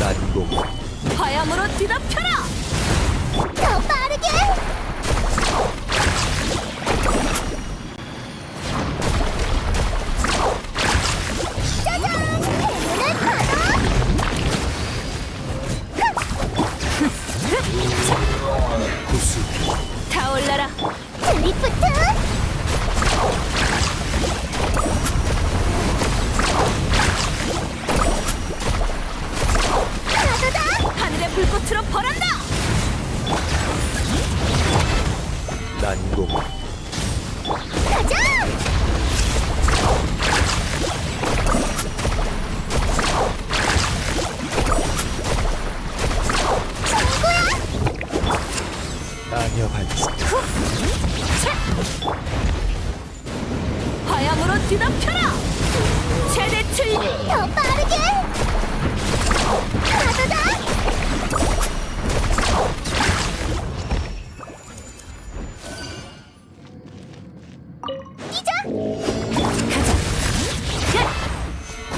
난공 화염으로 뒤덮여라!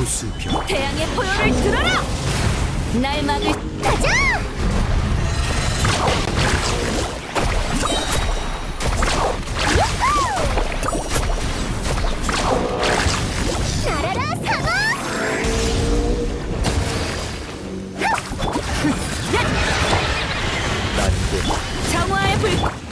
구수병 태양의 포효를 들어라! 날 막을 가자! 유후! 날아라 사과! 난공 정화의 불더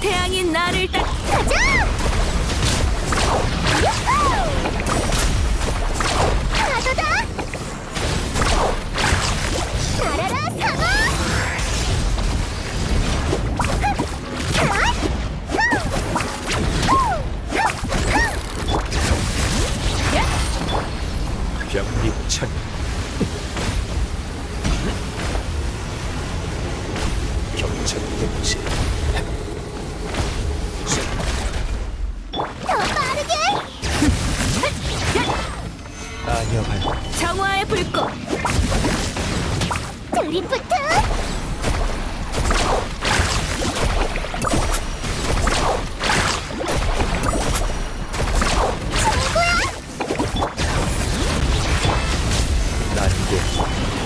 태양이 나를 딱 가자! 리프트! 친구야! 난 이제